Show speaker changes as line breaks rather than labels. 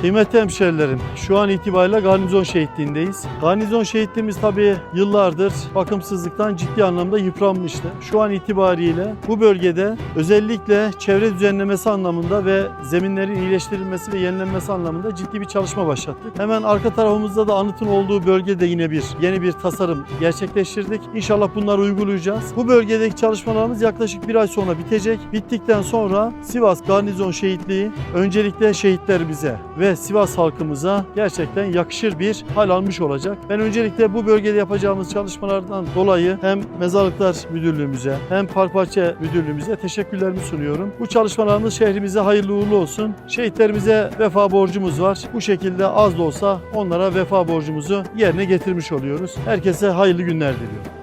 Kıymetli hemşerilerim, şu an itibariyle garnizon şehitliğindeyiz. Garnizon şehitliğimiz tabii yıllardır bakımsızlıktan ciddi anlamda yıpranmıştı. Şu an itibariyle bu bölgede özellikle çevre düzenlemesi anlamında ve zeminlerin iyileştirilmesi ve yenilenmesi anlamında ciddi bir çalışma başlattık. Hemen arka tarafımızda da anıtın olduğu bölgede yine bir yeni bir tasarım gerçekleştirdik. İnşallah bunları uygulayacağız. Bu bölgedeki çalışmalarımız yaklaşık bir ay sonra bitecek. Bittikten sonra Sivas Garnizon Şehitliği öncelikle şehitlerimize ve Sivas halkımıza gerçekten yakışır bir hal almış olacak. Ben öncelikle bu bölgede yapacağımız çalışmalardan dolayı hem Mezarlıklar Müdürlüğümüze hem Park Bahçe Müdürlüğümüze teşekkürlerimi sunuyorum. Bu çalışmalarımız şehrimize hayırlı uğurlu olsun. Şehitlerimize vefa borcumuz var. Bu şekilde az da olsa onlara vefa borcumuzu yerine getirmiş oluyoruz. Herkese hayırlı günler diliyorum.